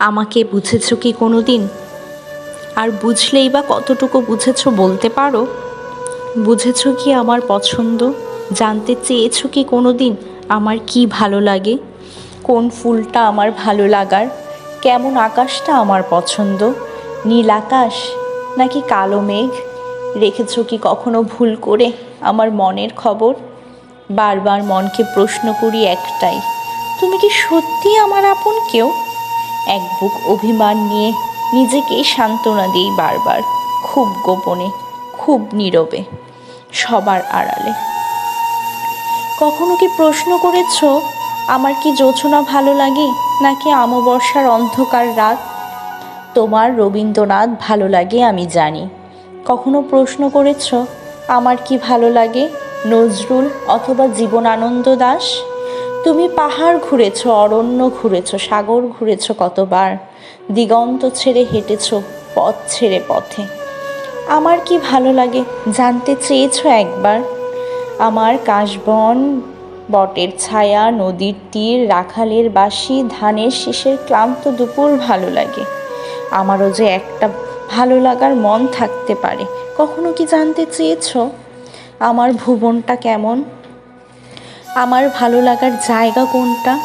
আমাকে বুঝেছ কি কোনো দিন আর বুঝলেই বা কতটুকু বুঝেছ বলতে পারো? বুঝেছ কি আমার পছন্দ? জানতে চেয়েছো কি কোনো দিন আমার কি ভালো লাগে? কোন ফুলটা আমার ভালো লাগার? কেমন আকাশটা আমার পছন্দ? নীল আকাশ নাকি কালো মেঘ? রেখেছ কি কখনো ভুল করে আমার মনের খবর? বারবার মনকে প্রশ্ন করি একটাই, তুমি কি সত্যি আমার আপন কেউ? এক বুক অভিমান নিয়ে নিজেকে সান্ত্বনা দিই বারবার, খুব গোপনে, খুব নীরবে, সবার আড়ালে। কখনো কি প্রশ্ন করেছ, আমার কি যোচনা ভালো লাগে, নাকি আমবর্ষার অন্ধকার রাত? তোমার রবীন্দ্রনাথ ভালো লাগে, আমি জানি। কখনো প্রশ্ন করেছ, আমার কি ভালো লাগে, নজরুল অথবা জীবনানন্দ দাস? তুমি পাহাড় ঘুরেছ, অরণ্য ঘুরেছ, সাগর ঘুরেছ কতবার, দিগন্ত ছেড়ে হেঁটেছ, পথ ছেড়ে পথে। আমার কি ভালো লাগে জানতে চেয়েছ একবার? আমার কাশবন বটের ছায়া, নদীর তীর, রাখালের বাসি ধানের শীষের ক্লান্ত দুপুর ভালো লাগে। আমারও যে একটা ভালো লাগার মন থাকতে পারে, কখনো কি জানতে চেয়েছ? আমার ভুবনটা কেমন? আমার ভালো লাগার জায়গা কোনটা?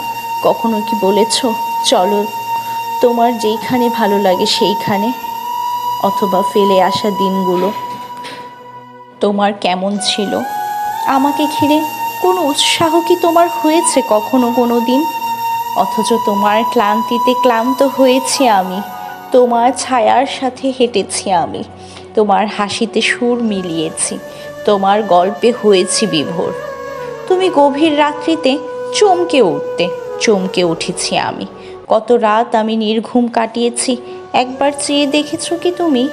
কখনো কি বলেছ? চলো, তোমার যেইখানে ভালো লাগে সেইখানে। অথবা ফেলে আসা দিনগুলো। তোমার কেমন ছিল? আমাকে ঘিরে কোনো উৎসাহ কি তোমার হয়েছে কখনো কোনো দিন অথচ তোমার ক্লান্তিতে ক্লান্ত হয়েছি আমি। তোমার ছায়ার সাথে হেঁটেছি আমি। তোমার হাসিতে সুর মিলিয়েছি। তোমার গল্পে হয়েছি বিভোর। তুমি গভীর রাত্রিতে চমকে উঠতে, চমকে উঠেছি আমি। কত রাত আমি নির্ঘুম কাটিয়েছি, একবার চেয়ে দেখেছ কি তুমি?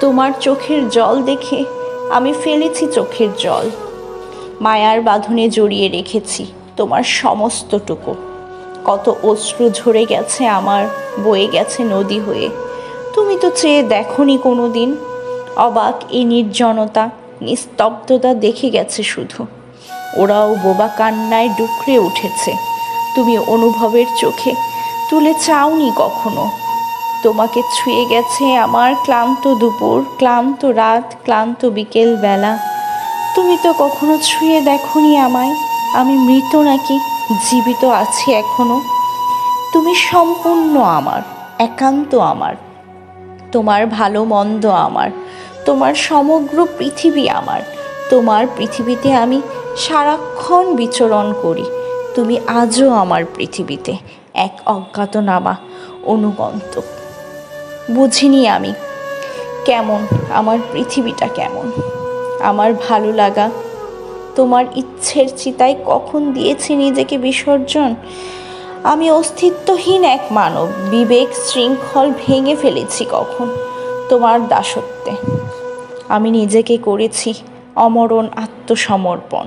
তোমার চোখের জল দেখে আমি ফেলেছি চোখের জল। মায়ার বাঁধনে জড়িয়ে রেখেছি তোমার সমস্তটুকু। কত অশ্রু ঝরে গেছে আমার, বয়ে গেছে নদী হয়ে। তুমি তো চেয়ে দেখনি কোনো দিন অবাক এই নির্জনতা নিস্তব্ধতা দেখে গেছে শুধু। ওরাও বোবা কান্নায় ডুকরে উঠেছে। তুমি অনুভবের চোখে তুলে চাওনি কখনো? তোমাকে ছুঁয়ে গেছে আমার ক্লান্ত দুপুর, ক্লান্ত রাত, ক্লান্ত বিকেল বেলা। তুমি তো কখনো ছুঁয়ে দেখনি আমায়। আমি মৃত নাকি? জীবিত আছি এখনও। তুমি সম্পূর্ণ আমার, একান্ত আমার। তোমার ভালো মন্দ আমার। তোমার সমগ্র পৃথিবী আমার। তোমার পৃথিবীতে আমি সারাক্ষণ বিচরণ করি। তুমি আজও আমার পৃথিবীতে এক অজ্ঞাতনামা অনুগন্ত। বুঝিনি আমি কেমন, আমার পৃথিবীটা কেমন। আমার ভালো লাগা, তোমার ইচ্ছের চিতায় কখন দিয়েছি নিজেকে বিসর্জন? আমি অস্তিত্বহীন এক মানব, বিবেক শৃঙ্খল ভেঙে ফেলেছি কখন তোমার দাসত্বে। আমি নিজেকে করেছি অমরণ আত্মসমর্পণ।